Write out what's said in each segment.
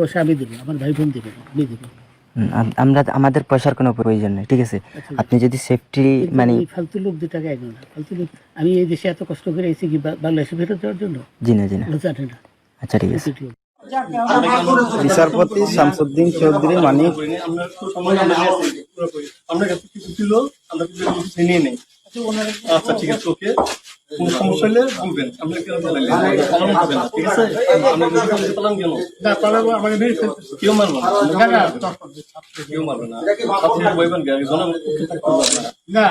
পয়সা আমি দেবো আমার ভাই বোন দেবে আমি দেবো। আমরা আমাদের পয়সার কোনো প্রয়োজন নেই ঠিক আছে? আচ্ছা। আপনি যদি সেফটি মানে ফালতু লোক দু টাকা একজন না ফালতু লোক আমি এই দেশে এত কষ্ট করে এসেছি কি বাংলাদেশে ফেরত যাওয়ার জন্য? জি না জি না। জানে না। আচ্ছা ঠিক আছে। বিচারপতি শামসুদ্দিন চৌধুরী মানিক। আমরা কাছে কিছু ছিল আমরা কিছু কিছু নিয়ে নেই। আচ্ছা ঠিক আছে ওকে। কোন সমস্যা হলে বলবেন। আমরা কেন পালান হবে না ঠিক আছে? আমরা কিছু পালান কেন না পালাবো আমাকে মেরে কেউ মারবো না। না না কেউ মারবে না। আপনি বইবেন কে জনগণ করতে থাকতে পারবে না। না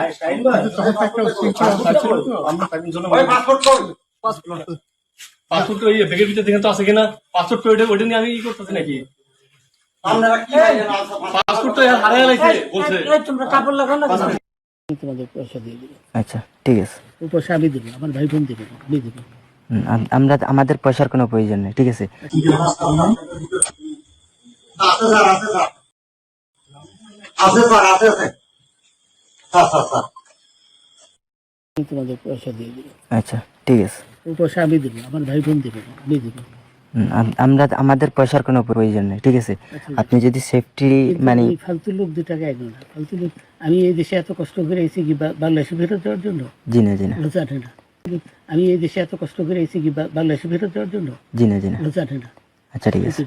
তখন একটা উশৃঙ্খলা হচ্ছিল তো। আমরা থাকবেন জনগণ পাসপোর্ট ওই ব্যাগের ভিতরে দেখেন তো আছে কিনা? পাসপোর্ট ওইটা ওইটা নিয়ে আমি ই করতেছি নাকি? পাসপোর্ট তো হারাই লাগছে বলছে আমি তোমাদের পয়সা দিয়ে দেবো আচ্ছা ঠিক আছে। ও পয়সা আমি দেবো আমার ভাই বোন দেবে আমি দেবো। আমরা আমাদের পয়সার কোনো প্রয়োজন নেই ঠিক আছে? তোমাদের পয়সা দিয়ে দেবো আচ্ছা ঠিক আছে। ও পয়সা আমি দেবো আমার ভাই বোন দেবে আম- আমরা আমাদের পয়সার কোনো প্রয়োজন নেই ঠিক আছে? আপনি যদি সেফটি মানে ফালতু লোক দু টাকা একদম ফালতু লোক। আমি এই দেশে এত কষ্ট করে এসেছি কি বাংলাদেশে ফেরত যাওয়ার জন্য? জি না জি না। জানে না। আমি এই দেশে এত কষ্ট করে এসেছি কি বাংলাদেশে ফেরত যাওয়ার জন্য? জি না জি না। জানে না। আচ্ছা ঠিক আছে।